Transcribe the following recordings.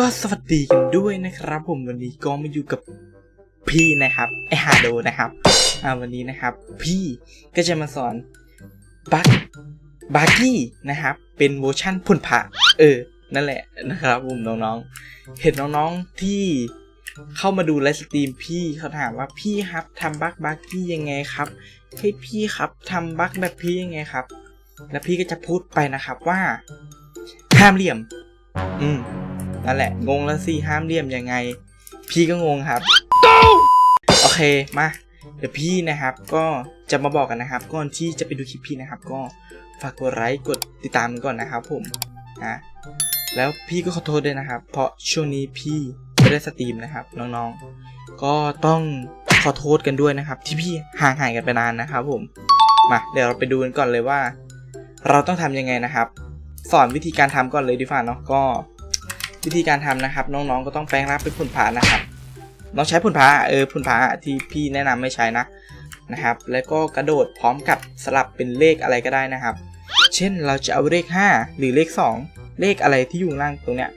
ก็สวัสดีกันด้วยนะครับ ผมวันนี้ก็มาอยู่กับพี่นะครับไอฮาโดนะครับอ่าวันนี้นะครับ พี่ก็จะมาสอนบักบาร์กี้นะครับ เป็นเวอร์ชั่นพุ่นผาเออ นั่นแหละนะครับผมน้องๆ เห็นน้องๆที่เข้ามาดูไลฟ์สตรีมพี่เขาถามว่าพี่ครับทำบักบาร์กี้ยังไงครับให้พี่ครับทำบักแบบพี่ยังไงครับ แล้วพี่ก็จะพูดไปนะครับว่าห้ามเหลี่ยม อืม นั่นแหละ งงแล้วสิห้ามเหลี่ยมยังไง พี่ก็งงครับ โอเคมาเดี๋ยวพี่นะครับก็จะมาบอกกันนะครับ ก่อนที่จะไปดูคลิปพี่นะครับ ก็ฝากกดไลค์กดติดตามกันก่อนนะครับ ผมนะแล้วพี่ก็ขอโทษด้วยนะครับ เพราะช่วงนี้พี่ไม่ได้สตรีมนะครับ น้องๆ ก็ต้องขอโทษกันด้วยนะครับ ที่พี่ห่างหายกันไปนานนะครับ ผมมาเดี๋ยวเราไปดูกันก่อนเลยว่า เราต้องทำยังไงนะครับ สอนวิธีการทำก่อนเลยดีกว่าเนาะก็ วิธีการทำนะครับ น้องๆก็ต้องแปลงร่างเป็นผุนผานะครับน้องใช้ผุนผาเออผุนผาที่พี่แนะนำไม่ใช้นะนะครับ แล้วก็กระโดดพร้อมกับสลับเป็นเลขอะไรก็ได้นะครับ เช่นเราจะเอาเลข 5 หรือเลข 2 เลขอะไรที่อยู่ล่างตรงเนี้ย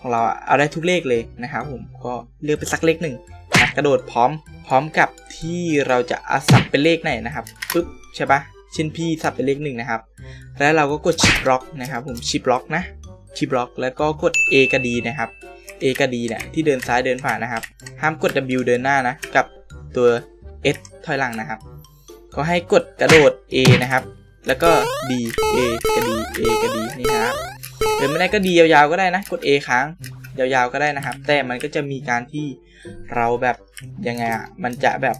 ของเราอะเอาได้ทุกเลขเลยนะครับ ผมก็เลือกไปสักเลขหนึ่งนะกระโดดพร้อมพร้อมกับที่เราจะอาสับเป็นเลขไหนนะครับปึ๊บใช่ปะเช่นพี่สับเป็นเลขหนึ่งนะครับ แล้วเราก็กดชิปล็อกนะครับ ผมชิปล็อกนะ ชิปล็อกแล้วก็กด A กับ D นะครับ A กับ D เนี่ยที่เดินซ้ายเดินผ่านนะครับ ห้ามกด W เดินหน้านะ กับตัว S ถอยหลังนะครับ ก็ให้กดกระโดด A นะครับ แล้วก็ D A กับ D A กับ D นี่นะครับหรือไม่ได้ก็ D ยาวๆก็ได้นะ กด A ค้างยาวๆก็ได้นะครับ แต่มันก็จะมีการที่เราแบบยังไงอะมันจะแบบ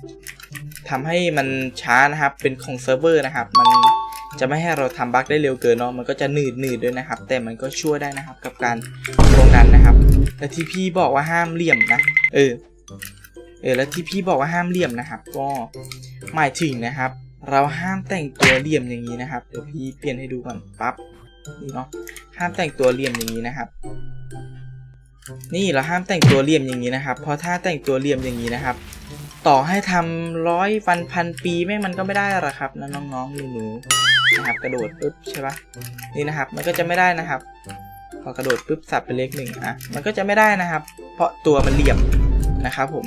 ทำให้มันช้านะครับเป็นของเซิร์ฟเวอร์นะครับ มัน จะไม่ให้เราทำบั๊กได้เร็วเกินเนาะมันก็จะหนืดหนืดด้วยนะครับ แต่มันก็ช่วยได้นะครับกับการตรงนั้นนะครับ และที่พี่บอกว่าห้ามเหลี่ยมนะเออเออแล้วที่พี่บอกว่าห้ามเหลี่ยมนะครับ ก็หมายถึงนะครับ เราห้ามแต่งตัวเหลี่ยมอย่างนี้นะครับเดี๋ยวพี่เปลี่ยนให้ดูก่อนปั๊บนี่เนาะห้ามแต่งตัวเหลี่ยมอย่างนี้นะครับ นี่เราห้ามแต่งตัวเหลี่ยมอย่างนี้นะครับ เพราะถ้าแต่งตัวเหลี่ยมอย่างนี้นะครับ ต่อให้ทำร้อยวันพันปีแม่งมันก็ไม่ได้หรอกครับนะน้องๆหนูๆนะครับกระโดดปุ๊บใช่ปะนี่นะครับ มันก็จะไม่ได้นะครับ พอกระโดดปุ๊บสับเป็นเลขหนึ่งอะมันก็จะไม่ได้นะครับ เพราะตัวมันเหลี่ยมนะครับผม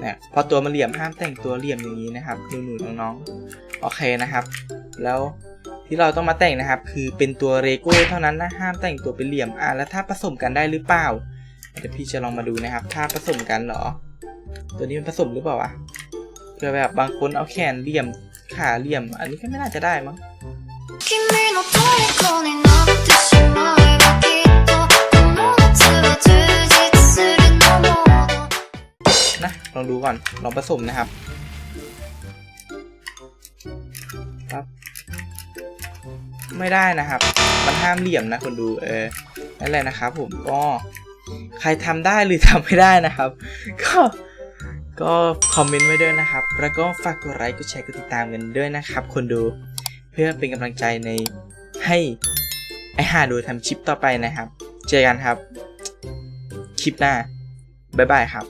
เนี่ยพอตัวมันเหลี่ยมห้ามแต่งตัวเหลี่ยมอย่างนี้นะครับหนูๆน้องๆโอเคนะครับ แล้ว ที่เราต้องมาแต่งนะครับ คือเป็นตัวเรโก้เท่านั้นนะห้ามแต่งตัวเป็นเหลี่ยมอะแล้วถ้าผสมกันได้หรือเปล่าเดี๋ยวพี่จะลองมาดูนะครับ ถ้าผสมกันหรอ ตัวนี้มันผสมหรือเปล่าวะเผื่อแบบบางคนเอาแขนเหลี่ยมขาเหลี่ยม อันนี้ก็ไม่น่าจะได้มั้งนะลองดูก่อนลองผสมนะครับปั๊บ ไม่ได้นะครับ มันห้ามเหลี่ยมนะคนดูเออนั่นแหละนะครับผมก็ใครทำได้หรือทำไม่ได้นะครับ ก็ก็คอมเมนต์ไว้ด้วยนะครับ แล้วก็ฝากกดไลค์กดแชร์กดติดตามกันด้วยนะครับ คนดูเพื่อเป็นกำลังใจในให้ไอหาดูทำคลิปต่อไปนะครับ เจอกันครับ คลิปหน้าบ๊ายบายครับ